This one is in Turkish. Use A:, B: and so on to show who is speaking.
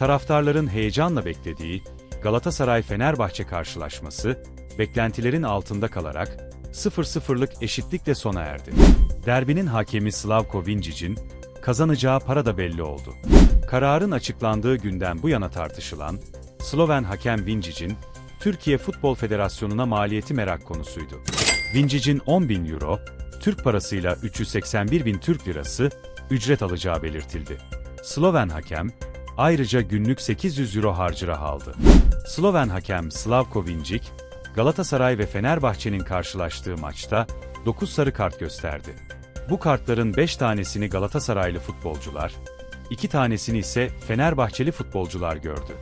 A: Taraftarların heyecanla beklediği Galatasaray-Fenerbahçe karşılaşması, beklentilerin altında kalarak 0-0'lık eşitlikle sona erdi. Derbinin hakemi Slavko Vincic'in kazanacağı para da belli oldu. Kararın açıklandığı günden bu yana tartışılan, Sloven hakem Vincic'in Türkiye Futbol Federasyonu'na maliyeti merak konusuydu. Vincic'in 10 bin euro, Türk parasıyla 381 bin Türk lirası ücret alacağı belirtildi. Sloven hakem, ayrıca günlük 800 euro harcırah aldı. Sloven hakem Slavko Vincic, Galatasaray ve Fenerbahçe'nin karşılaştığı maçta 9 sarı kart gösterdi. Bu kartların 5 tanesini Galatasaraylı futbolcular, 2 tanesini ise Fenerbahçeli futbolcular gördü.